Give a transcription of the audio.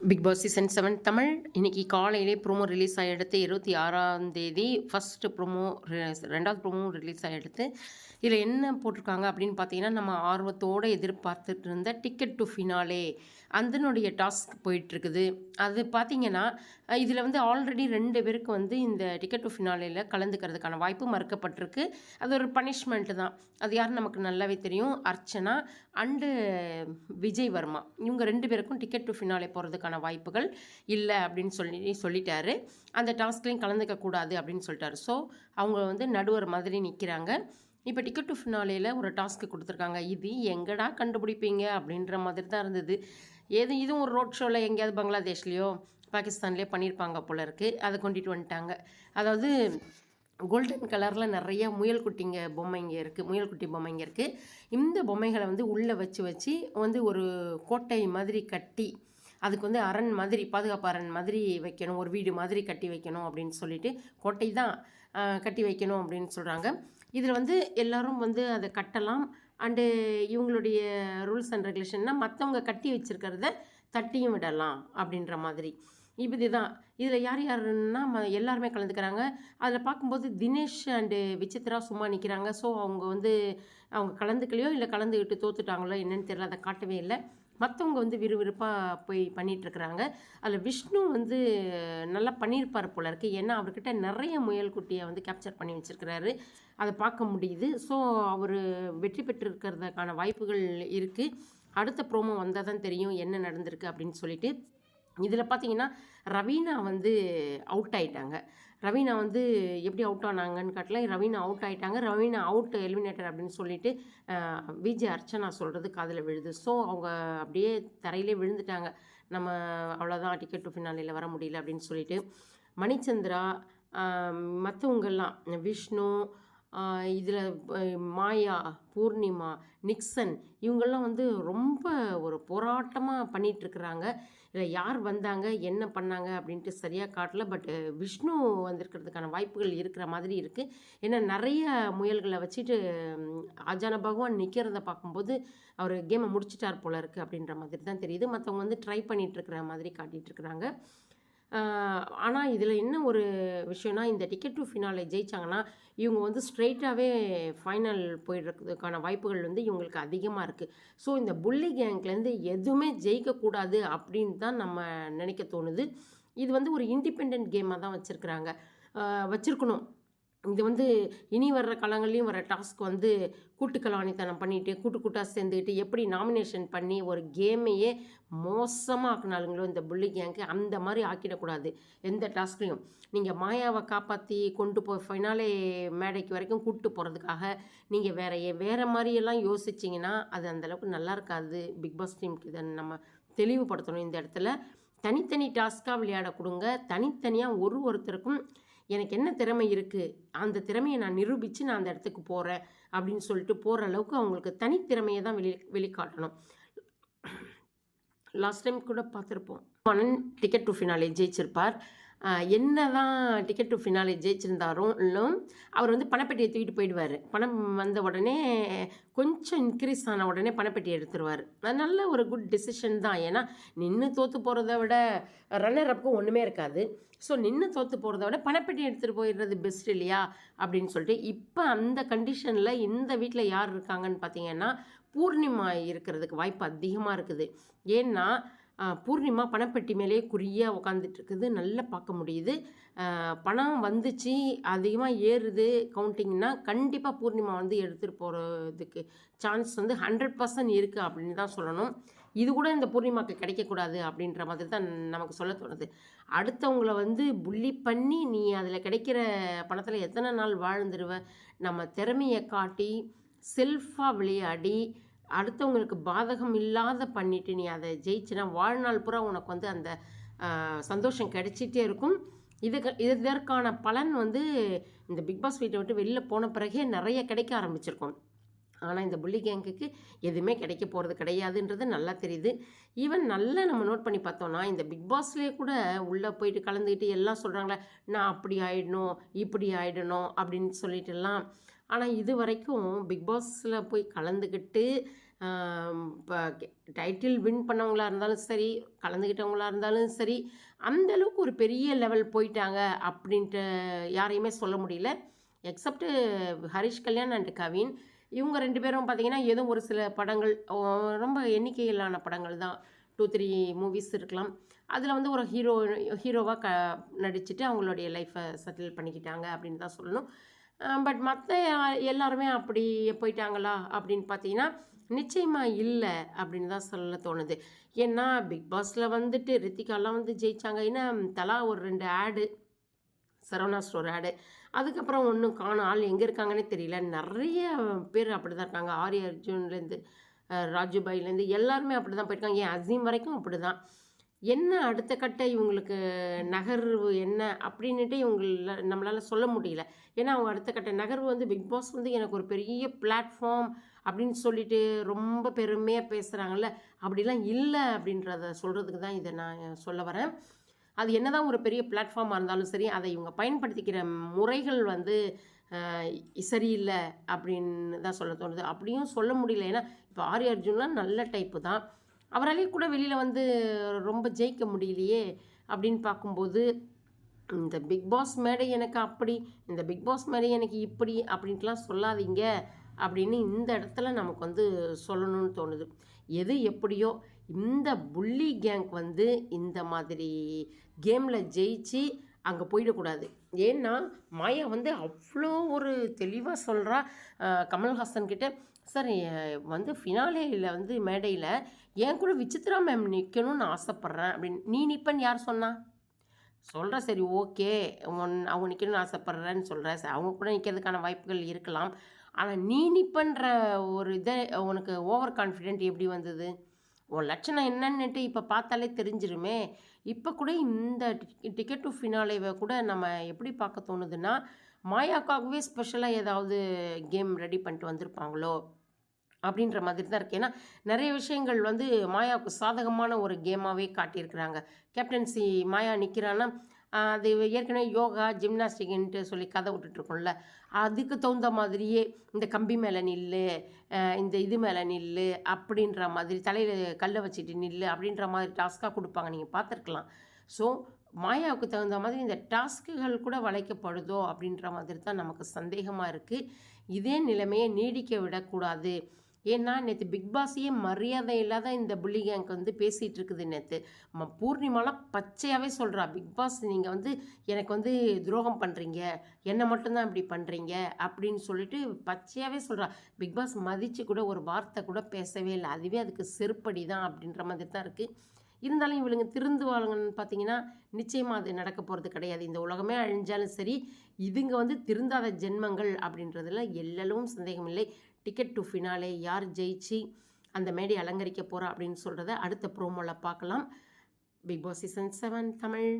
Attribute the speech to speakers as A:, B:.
A: Bigg Boss season seven Tamil. இன்னைக்கு காலையிலே promo release ஆகிடுத்து இருபத்தி ஆறாம் தேதி ஃபஸ்ட்டு ப்ரோமோ ரெண்டாவது ப்ரோமோ ரிலீஸ் ஆகிடுத்து இதில் என்ன போட்டிருக்காங்க அப்படின்னு பார்த்தீங்கன்னா நம்ம ஆர்வத்தோடு எதிர்பார்த்துட்டு இருந்த டிக்கெட் டு ஃபினாலே அதனுடைய டாஸ்க் போயிட்டுருக்குது. அது பார்த்தீங்கன்னா இதில் வந்து ஆல்ரெடி ரெண்டு பேருக்கு வந்து இந்த டிக்கெட் டு ஃபினாலேயில் கலந்துக்கிறதுக்கான வாய்ப்பு மறுக்கப்பட்டிருக்கு. அது ஒரு பனிஷ்மெண்ட்டு தான். அது யார் நமக்கு நல்லாவே தெரியும்? அர்ச்சனா அண்டு விஜய் வர்மா. இவங்க ரெண்டு பேருக்கும் டிக்கெட் டு ஃபினாலே போகிறதுக்கான வாய்ப்புகள் இல்லை அப்படின்னு சொல்லி சொல்லிட்டாரு. அந்த டாஸ்க்லையும் கலந்துக்க கூடாது அப்படின்னு சொல்லிட்டாரு. ஸோ அவங்க வந்து நடுவர் மாதிரி நிற்கிறாங்க இப்போ டிக்கெட் டு ஃபினாலேயில் ஒரு டாஸ்க்கு கொடுத்துருக்காங்க. இது எங்கடா கண்டுபிடிப்பீங்க? அப்படின்ற மாதிரி தான் இருந்தது. எது இதுவும் ஒரு ரோட் ஷோவில் எங்கேயாவது பங்களாதேஷ்லேயோ பாகிஸ்தான்லேயோ பண்ணியிருப்பாங்க போல இருக்குது அதை கொண்டுட்டு வந்துட்டாங்க. அதாவது கோல்டன் கலரில் நிறைய முயல் குட்டிங்க பொம்மைங்க இருக்குது முயல் குட்டி பொம்மைங்க இருக்குது இந்த பொம்மைகளை வந்து உள்ளே வச்சு வச்சு வந்து ஒரு கோட்டை மாதிரி கட்டி அதுக்கு வந்து அரண் மாதிரி பாதுகாப்பு அரண் மாதிரி வைக்கணும். ஒரு வீடு மாதிரி கட்டி வைக்கணும் அப்படின்னு சொல்லிட்டு கோட்டை தான் கட்டி வைக்கணும் அப்படின்னு சொல்கிறாங்க இதில் வந்து எல்லாரும் வந்து அதை கட்டலாம். அண்டு இவங்களுடைய ரூல்ஸ் அண்ட் ரெகுலேஷன்னா மற்றவங்க கட்டி வச்சிருக்கிறத தட்டியும் விடலாம் அப்படின்ற மாதிரி. இப்படி தான் இதில் யார் யாருன்னா ம- எல்லாருமே கலந்துக்கிறாங்க. அதில் பார்க்கும்போது தினேஷ் அண்டு விசித்ரா சும்மா நிற்கிறாங்க ஸோ அவங்க வந்து அவங்க கலந்துக்கலையோ இல்லை கலந்துக்கிட்டு தோத்துட்டாங்களோ என்னன்னு தெரியல. அதை காட்டவே இல்லை. மற்றவங்க வந்து விறுவிறுப்பாக போய் பண்ணிகிட்ருக்குறாங்க அதில் விஷ்ணு வந்து நல்லா பண்ணியிருப்பார் போல இருக்குது ஏன்னா அவர்கிட்ட நிறைய முயல் குட்டியை வந்து கேப்சர் பண்ணி வச்சுருக்கிறாரு. அதை பார்க்க முடியுது. ஸோ அவர் வெற்றி பெற்றிருக்கிறதுக்கான வாய்ப்புகள் இருக்குது அடுத்த ப்ரோமோ வந்தால் தான் தெரியும் என்ன நடந்திருக்கு அப்படின்னு சொல்லிட்டு. இதில் பார்த்தீங்கன்னா ரவீனா வந்து அவுட் ஆயிட்டாங்க. ரவீனா வந்து எப்படி அவுட் ஆனாங்கன்னு காட்டல. ரவீனா அவுட் ஆயிட்டாங்க. ரவீனா அவுட் எலிமினேட்டர் அப்படின்னு சொல்லிட்டு விஜய் அர்ச்சனா சொல்கிறது காதில் விழுது. ஸோ அவங்க அப்படியே தரையிலே விழுந்துட்டாங்க. நம்ம அவ்வளோதான் டிக்கெட் டு ஃபினாலியில் வர முடியல அப்படின்னு சொல்லிட்டு. மணிச்சந்திரா மற்றவங்கெல்லாம் விஷ்ணு இதில் மாயா பூர்ணிமா நிக்சன் இவங்கெல்லாம் வந்து ரொம்ப ஒரு போராட்டமாக பண்ணிகிட்ருக்குறாங்க இதில் யார் வந்தாங்க என்ன பண்ணாங்க அப்படின்ட்டு சரியாக காட்டல. பட் விஷ்ணு வந்திருக்கிறதுக்கான வாய்ப்புகள் இருக்கிற மாதிரி இருக்குது ஏன்னா நிறைய முயல்களை வச்சுட்டு ஆஜான பகவான் நிற்கிறத பார்க்கும்போது அவர் கேமை முடிச்சிட்டார் போல இருக்குது அப்படின்ற மாதிரி தான் தெரியுது. மற்றவங்க வந்து ட்ரை பண்ணிகிட்ருக்கிற மாதிரி காட்டிகிட்ருக்குறாங்க ஆனால் இதில் என்ன ஒரு விஷயம்னா இந்த டிக்கெட் டு ஃபினாலே ஜெயிச்சாங்கன்னா இவங்க வந்து ஸ்ட்ரெயிட்டாகவே ஃபைனல் போயிடுறதுக்கான வாய்ப்புகள் வந்து இவங்களுக்கு அதிகமாக இருக்குது ஸோ இந்த புள்ளி கேங்க்லேருந்து எதுவுமே ஜெயிக்கக்கூடாது அப்படின்னு தான் நம்ம நினைக்க தோணுது. இது வந்து ஒரு இண்டிபெண்ட் கேமாக தான் வச்சுருக்குறாங்க. வச்சுருக்கணும். இது வந்து இனி வர்ற காலங்கள்லேயும் வர டாஸ்க் வந்து கூட்டு கலாணித்தனம் பண்ணிட்டு கூட்டு கூட்டாக சேர்ந்துக்கிட்டு எப்படி நாமினேஷன் பண்ணி ஒரு கேமையே மோசமாக ஆக்கினாலுங்களோ இந்த புள்ளி கேங்க்கு அந்த மாதிரி ஆக்கிடக்கூடாது எந்த டாஸ்க்லையும். நீங்கள் மாயாவை காப்பாற்றி கொண்டு போய் ஃபைனாலே மேடைக்கு வரைக்கும் கூப்பிட்டு போகிறதுக்காக நீங்கள் வேற வேறு மாதிரியெல்லாம் யோசிச்சிங்கன்னா அது அந்தளவுக்கு நல்லா இருக்காது. பிக் பாஸ் டீமுக்கு இதை நம்ம தெளிவுபடுத்தணும் இந்த இடத்துல. தனித்தனி டாஸ்க்காக விளையாட கொடுங்க. தனித்தனியாக ஒரு ஒருத்தருக்கும் எனக்கு என்ன திறமை இருக்குது அந்த திறமையை நான் நிரூபித்து நான் அந்த இடத்துக்கு போகிறேன் அப்படின்னு சொல்லிட்டு போகிற அளவுக்கு அவங்களுக்கு தனித்திறமையை தான் வெளி வெளிக்காட்டணும். லாஸ்ட் டைம் கூட பார்த்துருப்போம். மன்னன் டிக்கெட் டு ஃபினாலே ஜெயிச்சிருப்பார். என்ன தான் டிக்கெட் டு ஃபினாலே ஜெயிச்சிருந்தாரும் அவர் வந்து பணப்பெட்டியை தூக்கிட்டு போயிடுவார். பணம் வந்த உடனே கொஞ்சம் இன்க்ரீஸ் ஆன உடனே பணப்பெட்டி எடுத்துருவார். அது நல்ல ஒரு குட் டெசிஷன் தான். ஏன்னா நின்று தோற்று போகிறத விட ரன்னர் அப்புக்கும் ஒன்றுமே இருக்காது. ஸோ நின்று தோற்று போகிறத விட பணப்பெட்டி எடுத்துகிட்டு போயிடுறது பெஸ்ட் இல்லையா? அப்படின்னு சொல்லிட்டு இப்போ அந்த கண்டிஷனில் இந்த வீட்டில் யார் இருக்காங்கன்னு பார்த்தீங்கன்னா பூர்ணிமா இருக்கிறதுக்கு வாய்ப்பு அதிகமாக இருக்குது. ஏன்னா பூர்ணிமா பணப்பெட்டி மேலேயே குறியாக உட்காந்துட்டு இருக்குது நல்லா பார்க்க முடியுது. பணம் வந்துச்சு அதிகமாக ஏறுது கவுண்டிங்னா கண்டிப்பாக பூர்ணிமா வந்து எடுத்துகிட்டு போகிறதுக்கு சான்ஸ் வந்து ஹண்ட்ரட் பர்சன்ட் இருக்குது அப்படின்னு தான் சொல்லணும். இது கூட இந்த பூர்ணிமாக்கு கிடைக்கக்கூடாது அப்படின்ற மாதிரி தான் நமக்கு சொல்ல தோணுது. அடுத்தவங்கள வந்து புள்ளி பண்ணி நீ அதில் கிடைக்கிற பணத்தில் எத்தனை நாள் வாழ்ந்துருவ? நம்ம திறமையை காட்டி செல்ஃபாக விளையாடி அடுத்தவங்களுக்கு பாதகம் இல்லாத பண்ணிவிட்டு நீ அதை ஜெயிச்சுனா வாழ்நாள் பூரா உனக்கு வந்து அந்த சந்தோஷம் கிடைச்சிட்டே இருக்கும். இதுக்கு இதற்கான பலன் வந்து இந்த பிக் பாஸ் வீட்டை விட்டு வெளியில் போன பிறகே நிறைய கிடைக்க ஆரம்பிச்சிருக்கும். ஆனால் இந்த புள்ளி கேங்குக்கு எதுவுமே கிடைக்க போகிறது கிடையாதுன்றது நல்லா தெரியுது. ஈவன் நல்லா நம்ம நோட் பண்ணி பார்த்தோம்னா இந்த பிக் பாஸ்லேயே கூட உள்ளே போயிட்டு கலந்துக்கிட்டு எல்லாம் சொல்கிறாங்களே நான் அப்படி ஆயிடணும் இப்படி ஆகிடணும் அப்படின்னு சொல்லிட்டுலாம் ஆனால் இது வரைக்கும் பிக் பாஸில் போய் கலந்துக்கிட்டு இப்போ டைட்டில் வின் பண்ணவங்களா இருந்தாலும் சரி கலந்துக்கிட்டவங்களா இருந்தாலும் சரி அந்த அளவுக்கு ஒரு பெரிய லெவல் போயிட்டாங்க அப்படின்ட்டு யாரையுமே சொல்ல முடியல. Except Harish Kalyan and Kavin. இவங்க ரெண்டு பேரும் பார்த்திங்கன்னா ஏதோ ஒரு சில படங்கள் ஓ, ரொம்ப எண்ணிக்கையிலான படங்கள் தான். டூ த்ரீ மூவிஸ் இருக்கலாம். அதில் வந்து ஒரு ஹீரோ ஹீரோவாக க நடிச்சுட்டு அவங்களுடைய லைஃப்பை செட்டில் பண்ணிக்கிட்டாங்க அப்படின்னு தான் சொல்லணும். பட் மற்ற எல்லாருமே அப்படி போயிட்டாங்களா? அப்படின்னு பார்த்தீங்கன்னா நிச்சயமாக இல்லை அப்படின்னு தான் சொல்ல தோணுது. ஏன்னா பிக் பாஸில் வந்துட்டு ரித்திகாலாம் வந்து ஜெயிச்சாங்க. ஏன்னா தலா ஒரு ரெண்டு ஆடு சரவணா ஸ்டோர் ஆடு அதுக்கப்புறம் ஒன்றும் காணும். ஆள் எங்கே இருக்காங்கன்னே தெரியல. நிறைய பேர் அப்படி தான் இருக்காங்க. ஆரிய அர்ஜுன்லேருந்து ராஜுபாயிலேருந்து எல்லாருமே அப்படி தான் போயிருக்காங்க. ஏன் அசீம் வரைக்கும் அப்படி தான் என்ன அடுத்த கட்ட இவங்களுக்கு நகர்வு என்ன அப்படின்னுட்டு இவங்கள நம்மளால் சொல்ல முடியல. ஏன்னா அவங்க அடுத்த கட்ட நகர்வு வந்து பிக் பாஸ் வந்து எனக்கு ஒரு பெரிய பிளாட்ஃபார்ம் அப்படின்னு சொல்லிட்டு ரொம்ப பெருமையாக பேசுகிறாங்கல்ல அப்படிலாம் இல்லை அப்படின்றத சொல்கிறதுக்கு தான் இதை நான் சொல்ல வரேன். அது என்னதான் ஒரு பெரிய பிளாட்ஃபார்மாக இருந்தாலும் சரி அதை இவங்க பயன்படுத்திக்கிற முறைகள் வந்து சரியில்லை அப்படின்னு தான் சொல்ல தோணுது. அப்படியும் சொல்ல முடியல. ஏன்னா இப்போ ஆர்ய அர்ஜுன்லாம் நல்ல டைப்பு தான். அவராலேயே கூட வெளியில் வந்து ரொம்ப ஜெயிக்க முடியலையே அப்படின்னு பார்க்கும்போது இந்த பிக் பாஸ் மேடை எனக்கு அப்படி இந்த பிக் பாஸ் மேடை எனக்கு இப்படி அப்படின்ட்டுலாம் சொல்லாதீங்க அப்படின்னு இந்த இடத்துல நமக்கு வந்து சொல்லணும்னு தோணுது. எது எப்படியோ இந்த புள்ளி கேங் வந்து இந்த மாதிரி கேமில் ஜெயிச்சு அங்கே போயிடக்கூடாது. ஏன்னா மாயா வந்து அவ்வளோ ஒரு தெளிவாக சொல்கிறா கமல்ஹாசன் கிட்ட சார் வந்து ஃபினாலேயில் வந்து மேடையில் என் கூட விசித்ரா மேம் நிற்கணும்னு ஆசைப்பட்றேன் அப்படின்னு நீ நிற்பன்னு யார் சொன்னா? சொல்கிற சரி ஓகே உன் அவங்க நிற்கணும்னு ஆசைப்பட்றேன்னு சொல்கிறேன் சரி. அவங்க கூட நிற்கிறதுக்கான வாய்ப்புகள் இருக்கலாம். ஆனால் நீ நிற்பன்ற ஒரு இதை உனக்கு ஓவர் கான்ஃபிடென்ட் எப்படி வந்தது? உன் லட்சணம் என்னன்னுட்டு இப்போ பார்த்தாலே தெரிஞ்சிருமே. இப்போ கூட இந்த டிக்கெட் டு ஃபினாலேவை கூட நம்ம எப்படி பார்க்க தோணுதுன்னா மாயாக்காகவே ஸ்பெஷலாக ஏதாவது கேம் ரெடி பண்ணிட்டு வந்திருப்பாங்களோ? அப்படின்ற மாதிரி தான் இருக்குது ஏன்னா நிறைய விஷயங்கள் வந்து மாயாவுக்கு சாதகமான ஒரு கேமாகவே காட்டியிருக்கிறாங்க. கேப்டன்சி மாயா நிற்கிறான்னா அது ஏற்கனவே யோகா ஜிம்னாஸ்டிக்ன்ட்டு சொல்லி கதை விட்டுட்ருக்கோம்ல. அதுக்கு தகுந்த மாதிரியே இந்த கம்பி மேலே நில்லு இந்த இது மேலே நில்லு அப்படின்ற மாதிரி தலையில் கல்லை வச்சுட்டு நில்லு அப்படின்ற மாதிரி டாஸ்க்காக கொடுப்பாங்க. நீங்கள் பார்த்துருக்கலாம். ஸோ மாயாவுக்கு தகுந்த மாதிரி இந்த டாஸ்க்குகள் கூட வளைக்கப்படுதோ அப்படின்ற மாதிரி தான் நமக்கு சந்தேகமாக இருக்குது இதே நிலைமையை நீடிக்க விடக்கூடாது. ஏன்னா நேற்று பிக் பாஸையே மரியாதை இல்லாத இந்த புள்ளி கேங்க் வந்து பேசிகிட்டு இருக்குது நேற்று ம பூர்ணிமாலாம் பச்சையாகவே சொல்கிறா பிக் பாஸ் நீங்கள் வந்து எனக்கு வந்து துரோகம் பண்ணுறீங்க என்னை மட்டும்தான் இப்படி பண்ணுறீங்க அப்படின்னு சொல்லிட்டு பச்சையாகவே சொல்கிறா பிக் பாஸ் மதித்து கூட ஒரு வார்த்தை கூட பேசவே இல்லை. அதுவே அதுக்கு செருப்படி தான் அப்படின்ற மாதிரி தான் இருக்குது இருந்தாலும் இவளுங்க திருந்துவாளுங்கன்னு பார்த்தீங்கன்னா நிச்சயமாக அது நடக்க போகிறது கிடையாது. இந்த உலகமே அழிஞ்சாலும் சரி இதுங்க வந்து திருந்தாத ஜென்மங்கள் அப்படின்றதுல எல்லளவும் சந்தேகம் இல்லை டிக்கெட் டு ஃபினாலே யார் ஜெயிச்சு அந்த மேடை அலங்கரிக்க போகிறா அப்படின்னு சொல்கிறத அடுத்த ப்ரோமோவில் பார்க்கலாம். Bigg Boss season seven Tamil.